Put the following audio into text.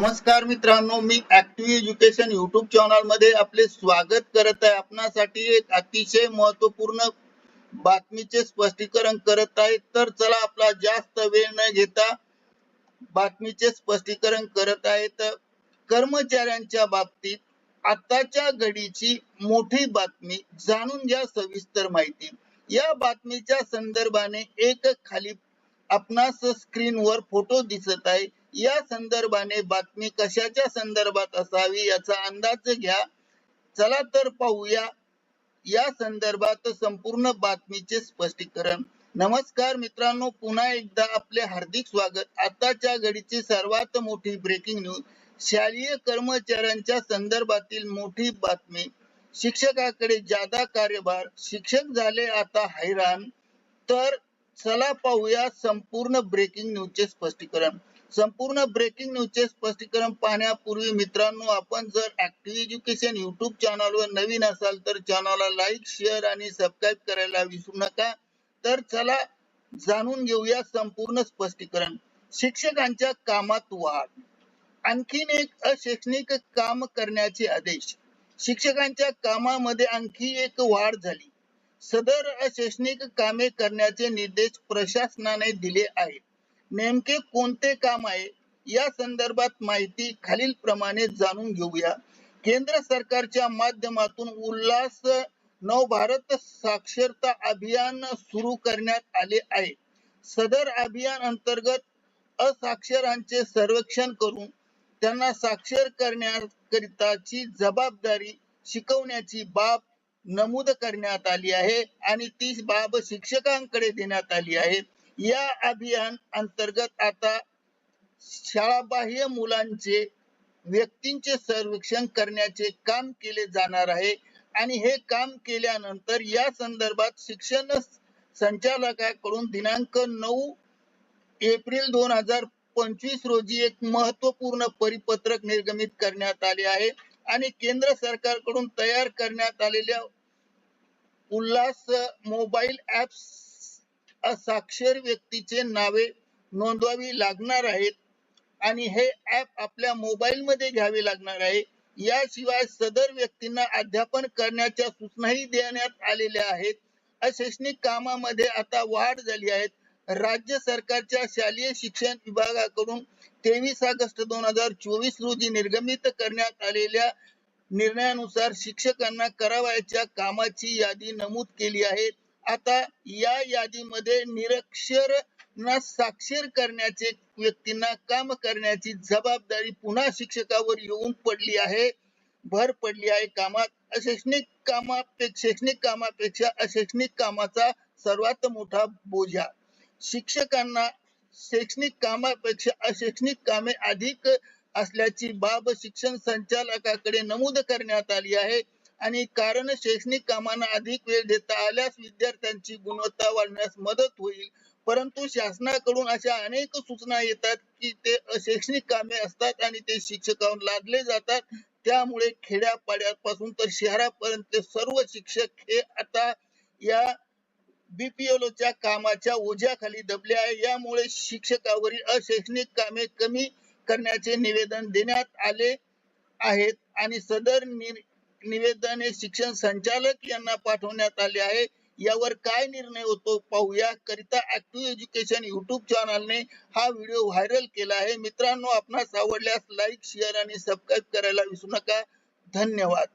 नमस्कार मित्रांनो मी ऍक्टिव्ह एज्युकेशन युट्यूब चॅनलमध्ये आपले स्वागत करत आहे. आपणासाठी एक अतिशय महत्त्वपूर्ण बातमीचे स्पष्टीकरण करत आहे. तर चला आपला जास्त वेळ न घेता बातमीचे स्पष्टीकरण करत आहे. तर कर्मचाऱ्यांच्या बाबतीत आताच्या घडीची मोठी बातमी जाणून घ्या सविस्तर माहिती. या बातमीच्या संदर्भाने एक खाली आपणास स्क्रीनवर फोटो दिसत आहे. या संदर्भाने बातमी कशाच्या संदर्भात असावी याचा अंदाज घ्या. चला तर पाहूया. या संदर्भात संपूर्ण बातमीचे स्पष्टीकरण. नमस्कार मित्रांनो पुन्हा एकदा आपले हार्दिक स्वागत. आताच्या घडीची सर्वात मोठी ब्रेकिंग न्यूज शालेय कर्मचाऱ्यांच्या संदर्भातील मोठी बातमी. शिक्षकाकडे जादा कार्यभार शिक्षक झाले आता हैराण. तर चला पाहूया संपूर्ण ब्रेकिंग न्यूजचे स्पष्टीकरण. संपूर्ण ब्रेकिंग न्यूजचे स्पष्टीकरण पाहण्यापूर्वी मित्रांनो आपण जर ऍक्टिव्ह एज्युकेशन युट्यूब चॅनलवर नवीन असाल तर चॅनलला लाईक शेअर आणि सबस्क्राईब करायला विसरू नका. तर चला जाणून घेऊया संपूर्ण स्पष्टीकरण. शिक्षकांच्या कामात वाढ. आणखीन एक अशैक्षणिक काम करण्याचे आदेश. शिक्षकांच्या कामामध्ये आणखी एक वाढ झाली. सदर अशैक्षणिक कामे करण्याचे निर्देश प्रशासनाने दिले आहेत. नेमके कोणते काम आहे? या संदर्भात माहिती खालील प्रमाणे जाणून घेऊया. केंद्र सरकारच्या माध्यमातून उल्हास नवभारत साक्षरता अभियान सुरू करण्यात आले आहे. सदर अभियान अंतर्गत असाक्षरांचे सर्वेक्षण करून त्यांना साक्षर करण्याकरिताची जबाबदारी शिकवण्याची बाब नमूद करण्यात आली आहे आणि ती बाब शिक्षकांकडे देण्यात आली आहे. या अभियान अंतर्गत आता शाळाबाह्य मुलांचे व्यक्तींचे सर्वेक्षण करण्याचे काम केले जाणार आहे. आणि हे काम केल्यानंतर या संदर्भात शिक्षण संचालकाकडून दिनांक नऊ एप्रिल दोन हजार पंचवीस रोजी एक महत्त्वपूर्ण परिपत्रक निर्गमित करण्यात आले आहे. आणि केंद्र सरकारकडून तयार करण्यात आलेल्या उल्हास मोबाईल ऍप्स असाक्षर व्यक्तीचे नावे नोंदवावी लागणार आहेत आणि हे ऍप आपल्या मोबाईल मध्ये घ्यावे लागणार आहे. याशिवाय सदर व्यक्तींना अध्यापन करण्याच्या सूचनाही देण्यात आलेल्या आहेत. अशैक्षणिक कामामध्ये आता वाढ झाली आहे. राज्य सरकारच्या शालेय शिक्षण विभागाकडून तेवीस ऑगस्ट दोन हजार चोवीस रोजी निर्गमित करण्यात आलेल्या निर्णयानुसार शिक्षकांना करावयाच्या कामाची यादी नमूद केली आहे. आता या यादीमध्ये निरक्षर ना साक्षर करण्याचे व्यक्तींना काम करण्याची जबाबदारी पुन्हा शिक्षकावर येऊन पडली आहे. भर पडली आहे कामात. अशैक्षणिक कामापेक्षा शैक्षणिक कामापेक्षा अशैक्षणिक कामाचा सर्वात मोठा बोजा. शिक्षकांना शैक्षणिक कामापेक्षा अशैक्षणिक कामे अधिक असल्याची बाब शिक्षण संचालकाकडे नमूद करण्यात आली आहे. आणि कारण शैक्षणिक कामांना अधिक वेळ देता आल्यास विद्यार्थ्यांची गुणवत्ता वाढण्यास मदत होईल. परंतु शासनाकडून अशा अनेक सूचना येतात की ते शैक्षणिक कामे असतात आणि ते शिक्षकांवर लादले जातात. त्यामुळे खेड्यापाड्यापासून तर शहरापर्यंत सर्व शिक्षक हे आता या बीपीएलओच्या कामाच्या ओझ्याखाली दबले आहे. यामुळे शिक्षकावरील अशैक्षणिक कामे कमी करण्याचे निवेदन देण्यात आले आहेत. आणि सदर निवेदन हे शिक्षण संचालक यांना पाठवण्यात आले आहे. यावर काय निर्णय होतो पाहूया. करिता ऍक्टिव्ह एज्युकेशन युट्यूब चॅनलने हा व्हिडिओ व्हायरल केला आहे. मित्रांनो आपणास आवडल्यास लाईक शेअर आणि सबस्क्राईब करायला विसरू नका. धन्यवाद.